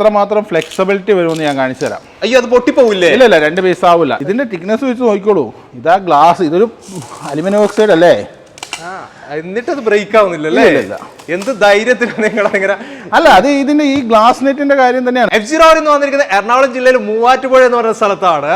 എത്രമാത്രം ഫ്ലെക്സിബിലിറ്റി വരുമെന്ന് ഞാൻ കാണിച്ചു തരാം അയ്യോ അത് പൊട്ടിപ്പോവില്ലേ? ഇല്ല ഇല്ല രണ്ട് പീസ് ആവില്ല. ഇതിന്റെ തിക്നെസ് വെച്ച് നോക്കിക്കോളൂ. ഇതാ ഗ്ലാസ് ഇതൊരു അലുമിനിയം ഓക്സൈഡ് അല്ലേ? എന്നിട്ട് അത് ബ്രേക്ക് ആവുന്നില്ലല്ലേ. എന്ത് ധൈര്യത്തിലാണ് നിങ്ങൾ അങ്ങനെ അല്ല അത് ഇതിന്റെ ഈ ഗ്ലാസ് നെറ്റിന്റെ കാര്യം തന്നെയാണ്. എഫ് സിറോ എന്ന് വന്നിരിക്കുന്നത് എറണാകുളം ജില്ലയിൽ മൂവാറ്റുപുഴ എന്ന് പറയുന്ന സ്ഥലത്താണ്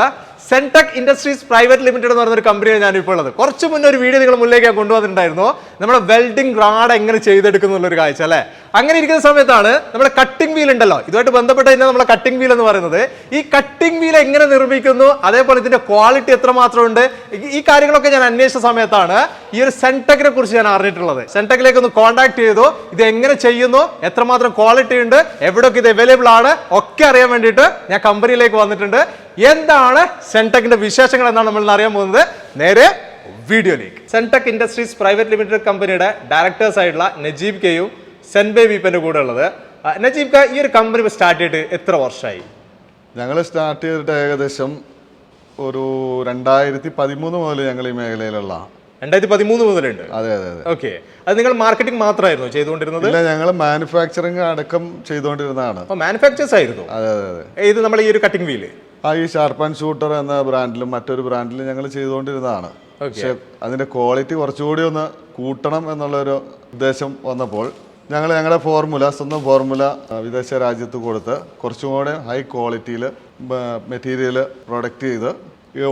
സെൻടെക് ഇൻഡസ്ട്രീസ് പ്രൈവറ്റ് ലിമിറ്റഡ് എന്ന് ഒരു കമ്പനിയാണ് ഇപ്പോൾ ഉള്ളത്. കുറച്ച് മുന്നേ ഒരു വീഡിയോ നിങ്ങൾ മുന്നിലേക്ക് ഞാൻ കൊണ്ടുവന്നിട്ടുണ്ടായിരുന്നു. നമ്മുടെ വെൽഡിംഗ് റാഡ് എങ്ങനെ ചെയ്തെടുക്കുന്നു ഒരു കാഴ്ച അല്ലേ? അങ്ങനെ ഇരിക്കുന്ന സമയത്താണ് നമ്മുടെ കട്ടിംഗ് വീൽ ഉണ്ടല്ലോ. ഇതുമായിട്ട് ബന്ധപ്പെട്ട് തന്നെ നമ്മുടെ കട്ടിംഗ് വീൽ എന്ന് പറയുന്നത്. ഈ കട്ടിംഗ് വീൽ എങ്ങനെ നിർമ്മിക്കുന്നു? അതേപോലെ ഇതിന്റെ ക്വാളിറ്റി എത്രമാത്രം ഉണ്ട് ഈ കാര്യങ്ങളൊക്കെ ഞാൻ അന്വേഷിച്ച സമയത്താണ് ഈ ഒരു സെൻടെക്കിനെ കുറിച്ച് ഞാൻ അറിഞ്ഞിട്ടുള്ളത്. സെൻടെക്കിലേക്ക് ഒന്ന് കോൺടാക്ട് ചെയ്തു. ഇത് എങ്ങനെ ചെയ്യുന്നു? എത്രമാത്രം ക്വാളിറ്റി ഉണ്ട്? എവിടെയൊക്കെ ഇത് അവൈലബിൾ ആണ്? ഒക്കെ അറിയാൻ വേണ്ടിയിട്ട് ഞാൻ കമ്പനിയിലേക്ക് വന്നിട്ടുണ്ട്. എന്താണ് സെൻടെക്കിന്റെ വിശേഷങ്ങൾ എന്നാണ് നമ്മൾ അറിയാൻ പോകുന്നത്? നേരെ വീഡിയോയിലേക്ക്. സെൻടെക് ഇൻഡസ്ട്രീസ് പ്രൈവറ്റ് ലിമിറ്റഡ് കമ്പനിയുടെ ഡയറക്ടേഴ്സ് ആയിട്ടുള്ള നജീബ് കെയും സെൻബേ വീപ്പന്റെ കൂടെ ഉള്ളത്. നജീബ് ക ഈ ഒരു കമ്പനി സ്റ്റാർട്ട് ചെയ്തിട്ട് എത്ര വർഷമായി? ഞങ്ങൾ സ്റ്റാർട്ട് ചെയ്തിട്ട് ഏകദേശം ഒരു രണ്ടായിരത്തി പതിമൂന്ന് മുതൽ ഞങ്ങൾ ഈ മേഖലയിലുള്ള രണ്ടായിരത്തി പതിമൂന്ന് മുതലുണ്ട്? അതെ അതെ അതെ. ഓക്കെ അത് നിങ്ങൾ മാർക്കറ്റിംഗ് മാത്രമായിരുന്നു ചെയ്തുകൊണ്ടിരുന്നത്? ഇല്ല ഞങ്ങൾ മാനുഫാക്ചറിങ് അടക്കം ചെയ്തുകൊണ്ടിരുന്നതാണ്. മാനുഫാക്ചേഴ്സ് ആയിരുന്നു. അതെ അതെ അതെ. ഇത് നമ്മൾ ഈ ഒരു കട്ടിംഗ് വീൽ ആ ഈ ഷാർപ്പ് ആൻഡ് ഷൂട്ടർ എന്ന ബ്രാൻഡിലും മറ്റൊരു ബ്രാൻഡിലും ഞങ്ങൾ ചെയ്തുകൊണ്ടിരുന്നതാണ്. പക്ഷെ അതിന്റെ ക്വാളിറ്റി കുറച്ചുകൂടി ഒന്ന് കൂട്ടണം എന്നുള്ളൊരു ഉദ്ദേശം വന്നപ്പോൾ ഞങ്ങൾ ഞങ്ങളുടെ ഫോർമുല സ്വന്തം ഫോർമുല വിദേശ രാജ്യത്ത് കൊടുത്ത് കുറച്ചും കൂടെ ഹൈ ക്വാളിറ്റിയിൽ മെറ്റീരിയൽ പ്രൊഡക്റ്റ് ചെയ്ത്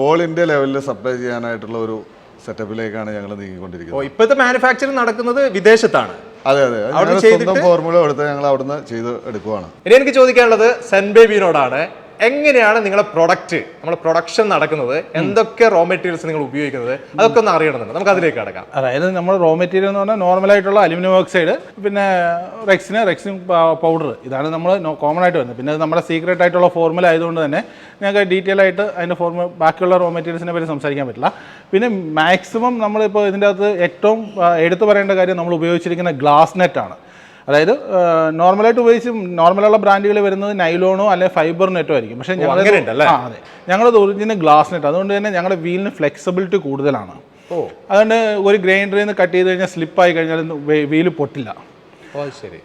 ഓൾ ഇന്ത്യ ലെവലിൽ സപ്ലൈ ചെയ്യാനായിട്ടുള്ള ഒരു സെറ്റപ്പിലേക്കാണ് ഞങ്ങൾ നീങ്ങിക്കൊണ്ടിരിക്കുന്നത്. ഇപ്പോഴത്തെ മാനുഫാക്ചറിങ് നടക്കുന്നത് വിദേശത്താണ്. അതെ അതെ. സ്വന്തം ഫോർമുല എടുത്ത് ഞങ്ങൾ അവിടുന്ന് ചെയ്ത് എടുക്കുവാണ്. ഇനി എനിക്ക് ചോദിക്കാനുള്ളത് സെൻ ബേബിനോടാണ് എങ്ങനെയാണ് നിങ്ങളുടെ പ്രൊഡക്റ്റ് നമ്മുടെ പ്രൊഡക്ഷൻ നടക്കുന്നത്? എന്തൊക്കെ റോ മെറ്റീരിയൽസ് നിങ്ങൾ ഉപയോഗിക്കുന്നത്? അതൊക്കെ ഒന്ന് അറിയണമെന്നുണ്ട്. നമുക്ക് അതിലേക്ക് കടക്കാം. അതായത് നമ്മൾ റോ മെറ്റീരിയൽ എന്ന് പറഞ്ഞാൽ നോർമൽ ആയിട്ടുള്ള അലുമിനിയം ഓക്സൈഡ് പിന്നെ റെക്സിന് റെക്സിൻ പൗഡർ ഇതാണ് നമ്മൾ കോമൺ ആയിട്ട് വരുന്നത്. പിന്നെ നമ്മുടെ സീക്രട്ട് ആയിട്ടുള്ള ഫോർമുല ആയതുകൊണ്ട് തന്നെ ഞങ്ങൾക്ക് ഡീറ്റെയിൽ ആയിട്ട് അതിന്റെ ഫോർമുല ബാക്കിയുള്ള റോ മെറ്റീരിയൽസിനെ പറ്റി സംസാരിക്കാൻ പറ്റില്ല. പിന്നെ മാക്സിമം നമ്മളിപ്പോൾ ഇതിന്റെ അകത്ത് ഏറ്റവും എടുത്തു പറയേണ്ട കാര്യം നമ്മൾ ഉപയോഗിച്ചിരിക്കുന്ന ഗ്ലാസ് നെറ്റാണ് അതായത് നോർമലായിട്ട് ഉപയോഗിച്ച് നോർമലുള്ള ബ്രാൻഡുകൾ വരുന്നത് നൈലോണോ അല്ലെങ്കിൽ ഫൈബർ നെറ്റോ ആയിരിക്കും. പക്ഷേ ഞങ്ങൾ അതെ. ഞങ്ങളത് ഒറിജിനൽ ഗ്ലാസ് നെറ്റ്. അതുകൊണ്ട് തന്നെ ഞങ്ങളുടെ വീലിന് ഫ്ലെക്സിബിലിറ്റി കൂടുതലാണ്. ഓ. അതുകൊണ്ട് ഒരു ഗ്രൈൻഡറിൽ നിന്ന് കട്ട് ചെയ്ത് കഴിഞ്ഞാൽ സ്ലിപ്പായി കഴിഞ്ഞാൽ വീൽ പൊട്ടില്ല.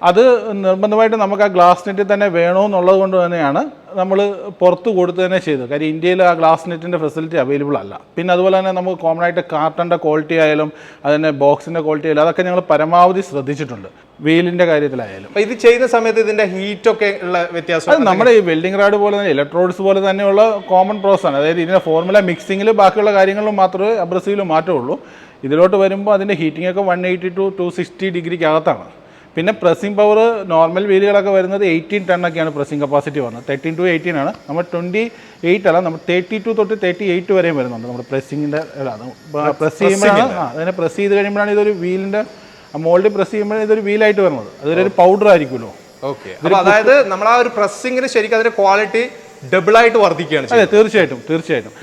അത് നിർബന്ധമായിട്ട് നമുക്ക് ആ ഗ്ലാസ് നെറ്റിൽ തന്നെ വേണമെന്നുള്ളത് കൊണ്ട് തന്നെയാണ് നമ്മൾ പുറത്ത് കൊടുത്ത് തന്നെ ചെയ്തത്. കാര്യം ഇന്ത്യയിൽ ആ ഗ്ലാസ് നെറ്റിന്റെ ഫെസിലിറ്റി അവൈലബിൾ അല്ല. പിന്നെ അതുപോലെ തന്നെ നമുക്ക് കോമൺ ആയിട്ട് കാർട്ടന്റെ ക്വാളിറ്റി ആയാലും അതിന്റെ ബോക്സിന്റെ ക്വാളിറ്റി ആയാലും അതൊക്കെ ഞങ്ങൾ പരമാവധി ശ്രദ്ധിച്ചിട്ടുണ്ട്. വീലിന്റെ കാര്യത്തിലായാലും. ഇത് ചെയ്യുന്ന സമയത്ത് ഇതിന്റെ ഹീറ്റൊക്കെ ഉള്ള വ്യത്യാസം നമ്മുടെ ഈ വെൽഡിംഗ് റാഡ് പോലെ തന്നെ ഇലക്ട്രോഡ്സ് പോലെ തന്നെയുള്ള കോമൺ പ്രോസസ് ആണ്. അതായത് ഇതിന്റെ ഫോർമുല മിക്സിങ്ങിൽ ബാക്കിയുള്ള കാര്യങ്ങളിൽ മാത്രമേ അബ്രസീവിൽ മാറ്റമുള്ളൂ ഇതിലോട്ട് വരുമ്പോൾ അതിന്റെ ഹീറ്റിംഗ് ഒക്കെ one eighty to two sixty ഡിഗ്രിക്ക് അകത്താണ് പിന്നെ പ്രസ്സിംഗ് പവർ നോർമൽ വീലുകളൊക്കെ വരുന്നത് എയ്റ്റീൻ ടണ്ണൊക്കെയാണ് പ്രസ്സിംഗ് കപ്പാസിറ്റി വരുന്നത് തേർട്ടീൻ ടു എയ്റ്റീൻ ആണ്. നമ്മൾ ട്വന്റി എയ്റ്റ് അല്ല നമ്മൾ തേർട്ടി ടു തൊട്ട് തേർട്ടി എയ്റ്റ് വരെയും വരുന്നുണ്ട് നമ്മുടെ പ്രസ്സിങ്ങിന്റെ പ്രസ് ചെയ്യുമ്പോഴാണ് ആ അതിനെ പ്രസ് ചെയ്ത് കഴിയുമ്പോഴാണ് ഇതൊരു വീലിന്റെ മോൾഡ് പ്രസ് ചെയ്യുമ്പോഴാണ് ഇതൊരു വീലായിട്ട് വരുന്നത്. അതൊരു പൗഡർ ആയിരിക്കുമല്ലോ. ഓക്കെ അതായത് നമ്മൾ ആ ഒരു പ്രസ്സിങ്ങിന് ശരിക്കും അതിന്റെ ക്വാളിറ്റി ഡബിൾ ആയിട്ട് വർദ്ധിക്കുകയാണ് അതെ തീർച്ചയായിട്ടും തീർച്ചയായിട്ടും.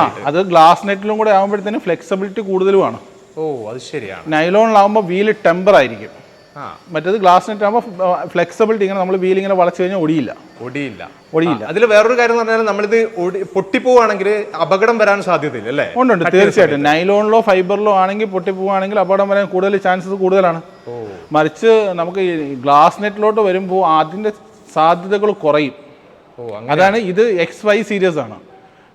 ആ അത് ഗ്ലാസ് നെറ്റിലും കൂടെ ആകുമ്പോഴത്തേനും ഫ്ലെക്സിബിലിറ്റി കൂടുതലുമാണ്. ഓ അത് ശരിയാണ്. നൈലോണിലാവുമ്പോൾ വീൽ ടെമ്പർ ആയിരിക്കും. മറ്റേത് ഗ്ലാസ് നെറ്റ് ആകുമ്പോൾ ഫ്ലെക്സിബിലിറ്റി ഇങ്ങനെ നമ്മൾ വീൽ ഇങ്ങനെ വളച്ചു കഴിഞ്ഞാൽ ഒടിയില്ല. ഒടിയില്ല. ഒടിയില്ല. അതിൽ വേറൊരു കാര്യം എന്ന് പറഞ്ഞാൽ നമ്മളിത് പൊട്ടിപ്പോവാണെങ്കിൽ അപകടം വരാൻ സാധ്യതയില്ല അല്ലേ? ഉണ്ട് തീർച്ചയായിട്ടും. നൈലോണിലോ ഫൈബറിലോ ആണെങ്കിൽ പൊട്ടിപ്പോവാണെങ്കിൽ അപകടം വരാൻ കൂടുതൽ ചാൻസസ് കൂടുതലാണ്. മറിച്ച് നമുക്ക് ഈ ഗ്ലാസ് നെറ്റിലോട്ട് വരുമ്പോൾ അതിന്റെ സാധ്യതകൾ കുറയും. അതാണ് ഇത് എക്സ് വൈ സീരീസ് ആണ്.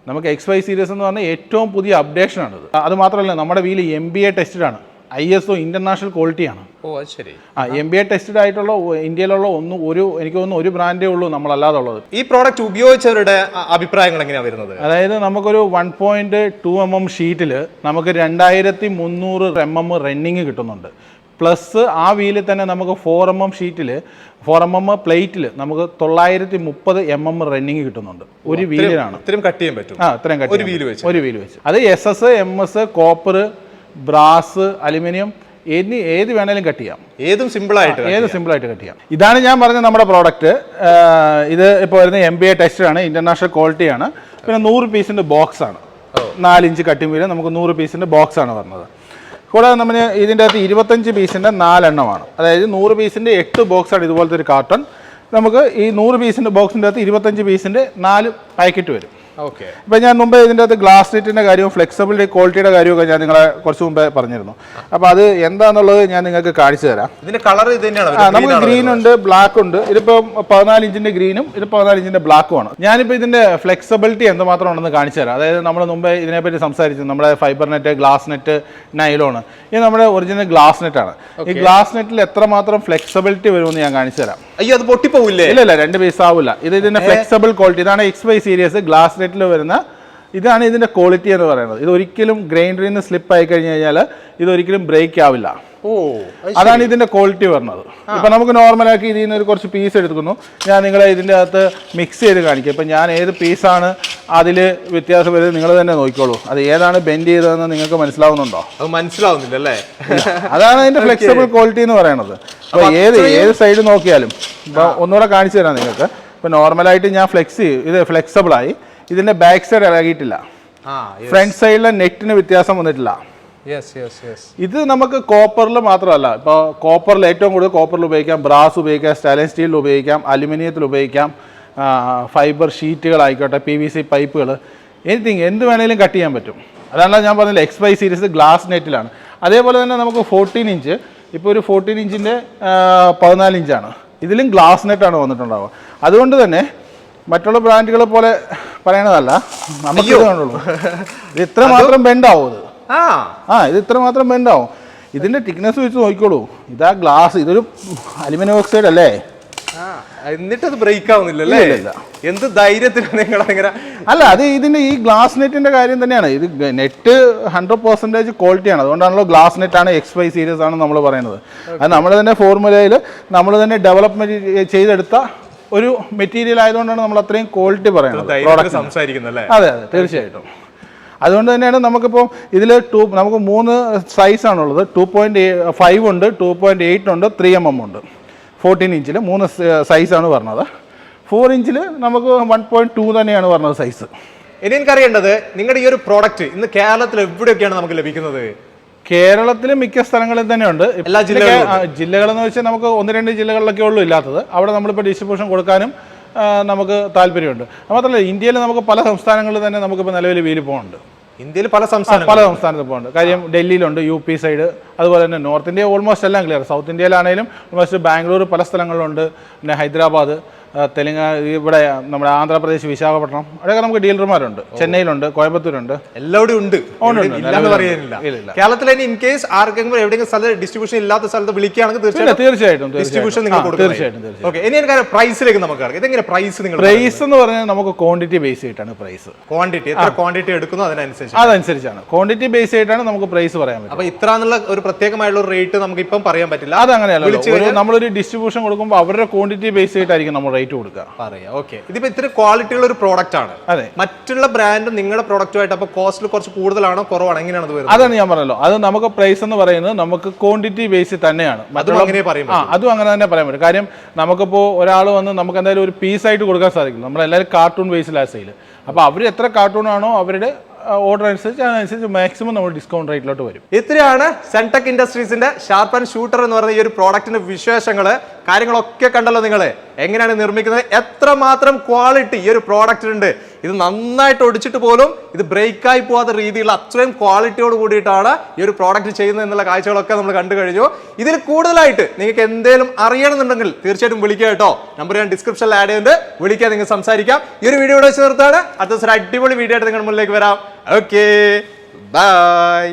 നമുക്ക് എക്സ് വൈ സീരീസ് എന്ന് പറഞ്ഞാൽ ഏറ്റവും പുതിയ അപ്ഡേഷൻ ആണ് അത് മാത്രമല്ല നമ്മുടെ wheel M B A tested ആണ്. ഐ എസ് ഒ ഇന്റർനാഷണൽ ക്വാളിറ്റിയാണ്. ഓ അത് ശരി. ആ എം ബി എ ടെസ്റ്റഡ് ആയിട്ടുള്ള ഇന്ത്യയിലുള്ള ഒന്ന് ഒരു എനിക്ക് തോന്നുന്നു ഒരു ബ്രാൻഡേ ഉള്ളൂ നമ്മളല്ലാതെ ഉള്ളത് ഈ പ്രോഡക്റ്റ് ഉപയോഗിച്ചവരുടെ അഭിപ്രായങ്ങൾ എങ്ങനെയാണ് വരുന്നത്? അതായത് നമുക്കൊരു one point two M M ഷീറ്റിൽ നമുക്ക് രണ്ടായിരത്തി മുന്നൂറ് എം എം റണ്ണിങ് കിട്ടുന്നുണ്ട്. പ്ലസ് ആ വീലിൽ തന്നെ നമുക്ക് ഫോർ എം എം ഷീറ്റിൽ ഫോർ എം എം പ്ലേറ്റിൽ നമുക്ക് തൊള്ളായിരത്തി മുപ്പത് എം എം റണ്ണിങ് കിട്ടുന്നുണ്ട്. ഒരു വീലിനാണ് ഇത്രയും കട്ട് ചെയ്യാൻ പറ്റും ആ ഇത്രയും കട്ട് ഒരു വീൽ വെച്ച്. ഒരു വീൽ വെച്ച്. അത് S S M S copper brass aluminium ഇനി ഏത് വേണേലും കട്ട് ചെയ്യാം. ഏതും സിമ്പിൾ ആയിട്ട് ഏത് സിമ്പിൾ ആയിട്ട് കട്ട് ചെയ്യാം. ഇതാണ് ഞാൻ പറഞ്ഞ നമ്മുടെ പ്രോഡക്റ്റ് ഇത് ഇപ്പോൾ വരുന്ന എം ബി എ ടെസ്റ്റ് ആണ് ഇന്റർനാഷണൽ ക്വാളിറ്റി ആണ്. പിന്നെ നൂറ് പീസിന്റെ ബോക്സ് ആണ്. നാലിഞ്ച് കട്ടിങ് വീൽ നമുക്ക് നൂറ് പീസിന്റെ ബോക്സ് ആണ് വന്നത്. കൂടാതെ നമ്മൾ ഇതിന്റെ അകത്ത് ഇരുപത്തഞ്ച് പീസിന്റെ നാലെണ്ണമാണ്. അതായത് നൂറ് പീസിന്റെ എട്ട് ബോക്സാണ് ഇതുപോലത്തെ ഒരു കാർട്ടൺ നമുക്ക് ഈ നൂറ് പീസിന്റെ ബോക്സിന്റെ അകത്ത് ഇരുപത്തഞ്ച് പീസിന്റെ നാല് പാക്കറ്റ് വരും. ഓക്കെ ഇപ്പം ഞാൻ മുമ്പേ ഇതിന്റെ അകത്ത് ഗ്ലാസ് നെറ്റിന്റെ കാര്യവും ഫ്ലെക്സിബിലിറ്റി ക്വാളിറ്റിയുടെ കാര്യമൊക്കെ ഞാൻ നിങ്ങളെ കുറച്ച് മുമ്പേ പറഞ്ഞിരുന്നു. അപ്പോൾ അത് എന്താണെന്നുള്ളത് ഞാൻ നിങ്ങൾക്ക് കാണിച്ചു തരാം. ഇതിന്റെ കളർ ഇത് തന്നെയാണ് ആ നമുക്ക് ഗ്രീൻ ഉണ്ട് ബ്ലാക്ക് ഉണ്ട്. ഇതിപ്പം പതിനാല് ഇഞ്ചിന്റെ ഗ്രീനും ഇത് പതിനാല് ഇഞ്ചിന്റെ ബ്ലാക്കും ആണ് ഞാനിപ്പോൾ ഇതിന്റെ ഫ്ലെക്സിബിലിറ്റി എന്തുമാത്രം ഉണ്ടെന്ന് കാണിച്ചു തരാം. അതായത് നമ്മൾ മുമ്പേ ഇതിനെപ്പറ്റി സംസാരിച്ചു. നമ്മുടെ fibre net glass net nylon ഇത് നമ്മുടെ ഒറിജിനൽ ഗ്ലാസ് നെറ്റാണ് ആണ്. ഈ ഗ്ലാസ് നെറ്റിൽ എത്രമാത്രം ഫ്ലെക്സിബിലിറ്റി വരുമെന്ന് ഞാൻ കാണിച്ചു തരാം. അയ്യോ അത് പൊട്ടിപ്പോവില്ലേ? ഇല്ല ഇല്ല രണ്ട് പീസ് ആവില്ല. ഇത് ഇതിന്റെ ഫ്ലെക്സിബിൾ ക്വാളിറ്റി ഇതാണ് എക്സ് വൈ സീരീസ് ഗ്ലാസ് നെറ്റിൽ വരുന്ന ഇതാണ് ഇതിന്റെ ക്വാളിറ്റി എന്ന് പറയുന്നത്. ഇത് ഒരിക്കലും ഗ്രൈൻഡറിൽ നിന്ന് സ്ലിപ്പ് ആയി കഴിഞ്ഞ് കഴിഞ്ഞാൽ ഇത് ഒരിക്കലും ബ്രേക്ക് ആവില്ല. ഓ അതാണ് ഇതിന്റെ ക്വാളിറ്റി വരുന്നത്. ഇപ്പൊ നമുക്ക് നോർമലാക്കി ഇതിൽ നിന്ന് ഒരു കുറച്ച് പീസ് എടുക്കുന്നു. ഞാൻ നിങ്ങളെ ഇതിന്റെ അകത്ത് മിക്സ് ചെയ്ത് കാണിക്കാം. ഇപ്പൊ ഞാൻ ഏത് പീസാണ് അതിൽ വ്യത്യാസം വരുന്നത് നിങ്ങൾ തന്നെ നോക്കിക്കോളൂ. അത് ഏതാണ് ബെൻഡ് ചെയ്തതെന്ന് നിങ്ങൾക്ക് മനസ്സിലാവുന്നുണ്ടോ? അത് മനസ്സിലാവുന്നില്ല അല്ലേ? അതാണ് അതിന്റെ ഫ്ലെക്സിബിൾ ക്വാളിറ്റി എന്ന് പറയുന്നത്. അപ്പോൾ ഏത് ഏത് സൈഡ് നോക്കിയാലും ഇപ്പോൾ ഒന്നുകൂടെ കാണിച്ചു തരാം നിങ്ങൾക്ക്. ഇപ്പോൾ നോർമലായിട്ട് ഞാൻ ഫ്ലെക്സ് ഇത് ഫ്ലെക്സിബിൾ ആയി. ഇതിന്റെ ബാക്ക് സൈഡ് ഇളകിയിട്ടില്ല. ഫ്രണ്ട് സൈഡിലെ നെറ്റിന് വ്യത്യാസം വന്നിട്ടില്ല. ഇത് നമുക്ക് കോപ്പറിൽ മാത്രമല്ല ഇപ്പോൾ കോപ്പറിൽ ഏറ്റവും കൂടുതൽ കോപ്പറിൽ ഉപയോഗിക്കാം ബ്രാസ് ഉപയോഗിക്കാം സ്റ്റാലിൻ സ്റ്റീലിൽ ഉപയോഗിക്കാം അലുമിനിയത്തിൽ ഉപയോഗിക്കാം ഫൈബർ ഷീറ്റുകളായിക്കോട്ടെ പി വി സി പൈപ്പുകൾ എനിത്തിങ് എന്ത് വേണേലും കട്ട് ചെയ്യാൻ പറ്റും. അതാണ് ഞാൻ പറഞ്ഞില്ല എക്സ് വൈ സീരീസ് ഗ്ലാസ് നെറ്റിലാണ് അതേപോലെ തന്നെ നമുക്ക് ഫോർട്ടീൻ ഇഞ്ച് ഇപ്പോൾ ഒരു ഫോർട്ടീൻ ഇഞ്ചിന്റെ പതിനാല് ഇഞ്ചാണ് ഇതിലും ഗ്ലാസ് നെറ്റാണ് വന്നിട്ടുണ്ടാവുക. അതുകൊണ്ട് തന്നെ മറ്റുള്ള ബ്രാൻഡുകളെ പോലെ പറയണതല്ല. നമുക്ക് ഇത് കണ്ടുള്ളൂ ഇത് ഇത്ര മാത്രം ബെൻഡാവും ഇത്. ആ. ഇത് ഇത്ര മാത്രം ബെൻഡാവും. ഇതിന്റെ തിക്നെസ് വെച്ച് നോക്കിക്കോളൂ. ഇതാ ഗ്ലാസ്. ഇതൊരു അലുമിനിയം ഓക്സൈഡ് അല്ലേ? ആ, എന്നിട്ട് അത് ബ്രേക്ക് ആവുന്നില്ല അല്ലേ ഇല്ല, ഇല്ല. എന്ത് ധൈര്യത്തിലാണ് നിങ്ങൾ അങ്ങനെ അല്ല അത് ഇതിന്റെ ഈ ഗ്ലാസ് നെറ്റിന്റെ കാര്യം തന്നെയാണ്. ഇത് നെറ്റ് ഹൺഡ്രഡ് പെർസെന്റേജ് ക്വാളിറ്റിയാണ് അതുകൊണ്ടാണല്ലോ ഗ്ലാസ് നെറ്റ് ആണ് എക്സ് വൈ സീരീസ് ആണ് നമ്മൾ പറയുന്നത്. അത് നമ്മൾ തന്നെ ഫോർമുലയിൽ നമ്മൾ തന്നെ ഡെവലപ്മെന്റ് ചെയ്തെടുത്ത ഒരു മെറ്റീരിയൽ ആയതുകൊണ്ടാണ് നമ്മൾ അത്രയും ക്വാളിറ്റി പറയുന്നത്. സംസാരിക്കുന്നല്ലേ അതെ അതെ തീർച്ചയായിട്ടും. അതുകൊണ്ട് തന്നെയാണ് നമുക്കിപ്പോൾ ഇതിൽ ടു നമുക്ക് മൂന്ന് സൈസാണുള്ളത് ടു പോയിന്റ് ഫൈവ് ഉണ്ട് ടു പോയിന്റ് എയ്റ്റ് ഉണ്ട് ത്രീ എം എം ഉണ്ട്. ഫോർട്ടീൻ ഇഞ്ചിൽ മൂന്ന് സൈസാണ് പറഞ്ഞത്. ഫോർ ഇഞ്ചിൽ നമുക്ക് വൺ പോയിന്റ് ടു തന്നെയാണ് പറഞ്ഞത് സൈസ് ഇനി എനിക്കറിയേണ്ടത് നിങ്ങളുടെ ഈ ഒരു പ്രോഡക്റ്റ് ഇന്ന് കേരളത്തിൽ എവിടെയൊക്കെയാണ് നമുക്ക് ലഭിക്കുന്നത്? കേരളത്തിൽ മിക്ക സ്ഥലങ്ങളിൽ തന്നെയുണ്ട്. എല്ലാ ജില്ലകളിലും ആ, ജില്ലകളെന്ന് വെച്ചാൽ നമുക്ക് ഒന്ന് രണ്ട് ജില്ലകളിലൊക്കെ ഉള്ളൂ ഇല്ലാത്തത്. അവിടെ നമ്മളിപ്പോൾ ഡിസ്ട്രിബ്യൂഷൻ കൊടുക്കാനും നമുക്ക് താല്പര്യമുണ്ട്. മാത്രമല്ല ഇന്ത്യയിൽ നമുക്ക് പല സംസ്ഥാനങ്ങളിൽ തന്നെ നമുക്കിപ്പോൾ നിലവിൽ വീൽ പോകുന്നുണ്ട് ഇന്ത്യയിൽ പല സംസ്ഥാനങ്ങൾ പല സംസ്ഥാനത്ത് പോകുന്നുണ്ട് കാര്യം ഡൽഹിയിലുണ്ട് യു പി സൈഡ് അതുപോലെ തന്നെ നോർത്ത് ഇന്ത്യ ഓൾമോസ്റ്റ് എല്ലാം ക്ലിയർ സൗത്ത് ഇന്ത്യയിലാണെങ്കിലും ഓൾമോസ്റ്റ് ബാംഗ്ലൂർ പല സ്ഥലങ്ങളിലുണ്ട്. പിന്നെ ഹൈദരാബാദ്. തെലുങ്കാന ഇവിടെ നമ്മുടെ ആന്ധ്രാപ്രദേശ് വിശാഖപട്ടണം അവിടെയൊക്കെ നമുക്ക് ഡീലർമാരുണ്ട്. ചെന്നൈയിലുണ്ട് കോയമ്പത്തൂരുണ്ട്. എല്ലാവരും ഉണ്ട്. പറയാനില്ല. കേരളത്തിൽ ഇനി ഇൻ കേസ് ആർക്കെങ്കിലും എവിടെയെങ്കിലും സ്ഥലത്ത് ഡിസ്ട്രിബ്യൂഷൻ ഇല്ലാത്ത സ്ഥലത്ത് വിളിക്കുകയാണെങ്കിൽ തീർച്ചയായിട്ടും തീർച്ചയായിട്ടും ഡിസ്ട്രിബ്യൂഷൻ തീർച്ചയായിട്ടും ഓക്കെ ഇനി എനിക്ക് പ്രൈസിലേക്ക് നമുക്ക് ഇതെങ്ങനെ പ്രൈസ് നിങ്ങൾ പ്രൈസ് എന്ന് പറഞ്ഞാൽ നമുക്ക് ക്വാണ്ടിറ്റി ബേസ് ആയിട്ടാണ് പ്രൈസ് ക്വാണ്ടിറ്റി എത്ര ക്വാണ്ടിറ്റി എടുക്കുന്നു അതിനനുസരിച്ച്. അതനുസരിച്ചാണ്. ക്വാണ്ടിറ്റി ബേസ് ആയിട്ടാണ് നമുക്ക് പ്രൈസ് പറയാൻ പറ്റും അപ്പൊ ഇത്ര എന്നുള്ള ഒരു പ്രത്യേകമായുള്ള റേറ്റ് നമുക്ക് ഇപ്പം പറയാൻ പറ്റില്ല. അതങ്ങനെയല്ല. നമ്മളൊരു ഡിസ്ട്രിബ്യൂഷൻ കൊടുക്കുമ്പോൾ അവരുടെ ക്വാണ്ടിറ്റി ബേസ് ആയിട്ടായിരിക്കും നമ്മൾ റേറ്റ് കൊടുക്കുക. പറയാം. ഓക്കെ ഇതിപ്പോ ഇത്ര ക്വാളിറ്റി ഉള്ള ഒരു പ്രോഡക്റ്റ് ആണ്. അതെ. മറ്റുള്ള ബ്രാൻഡ് നിങ്ങളുടെ പ്രോഡക്റ്റുമായിട്ട് അപ്പൊ കോസ്റ്റിൽ കുറച്ച് കൂടുതലാണോ കുറവാണോ? എങ്ങനെയാണ് അത് വരുന്നത്? അതാണ് ഞാൻ പറഞ്ഞല്ലോ. അത് നമുക്ക് പ്രൈസ് എന്ന് പറയുന്നത് നമുക്ക് ക്വാണ്ടിറ്റി ബേസിൽ തന്നെയാണ്. അതും അങ്ങനെ പറയും ആ അതും അങ്ങനെ തന്നെ പറയാൻ പറ്റും. കാര്യം നമുക്കിപ്പോൾ ഒരാൾ വന്ന് നമുക്ക് എന്തായാലും ഒരു പീസ് ആയിട്ട് കൊടുക്കാൻ സാധിക്കും നമ്മളെല്ലാവരും കാർട്ടൂൺ ബേസിലാണ് സെയിൽ അപ്പോൾ അവർ എത്ര കാർട്ടൂൺ ആണോ അവരുടെ ഓർഡർ അനുസരിച്ച് അതിനനുസരിച്ച് മാക്സിമം നമ്മൾ ഡിസ്കൗണ്ട് റേറ്റിലോട്ട് വരും. ഇത്രയാണ് സെൻടെക് ഇൻഡസ്ട്രീസിന്റെ ഷാർപ്പ് ആൻഡ് ഷൂട്ടർ എന്ന് പറയുന്ന ഈ ഒരു പ്രോഡക്റ്റിന്റെ വിശേഷങ്ങൾ. കാര്യങ്ങളൊക്കെ കണ്ടല്ലോ നിങ്ങൾ എങ്ങനെയാണ് നിർമ്മിക്കുന്നത്? എത്രമാത്രം ക്വാളിറ്റി ഈ ഒരു പ്രോഡക്റ്റ് ഉണ്ട് ഇത് നന്നായിട്ട് ഒടിച്ചിട്ട് പോലും ഇത് ബ്രേക്കായി പോകാത്ത രീതിയിലുള്ള അത്രയും ക്വാളിറ്റിയോട് കൂടിയിട്ടാണ് ഈ ഒരു പ്രോഡക്റ്റ് ചെയ്യുന്നത് എന്നുള്ള കാഴ്ചകളൊക്കെ നമ്മൾ കണ്ടു കഴിഞ്ഞു. ഇതിൽ കൂടുതലായിട്ട് നിങ്ങൾക്ക് എന്തെങ്കിലും അറിയണമെന്നുണ്ടെങ്കിൽ തീർച്ചയായിട്ടും വിളിക്കുക കേട്ടോ. നമ്പർ ഞാൻ ഡിസ്ക്രിപ്ഷനിൽ ആഡ് ചെയ്യുന്നുണ്ട്. വിളിക്കുക നിങ്ങൾ സംസാരിക്കാം. ഈ ഒരു വീഡിയോ ഇവിടെ വെച്ച് നിർത്താണ് അടുത്ത ദിവസം അടിപൊളി വീഡിയോ ആയിട്ട് നിങ്ങളുടെ മുന്നിലേക്ക് വരാം. Okay bye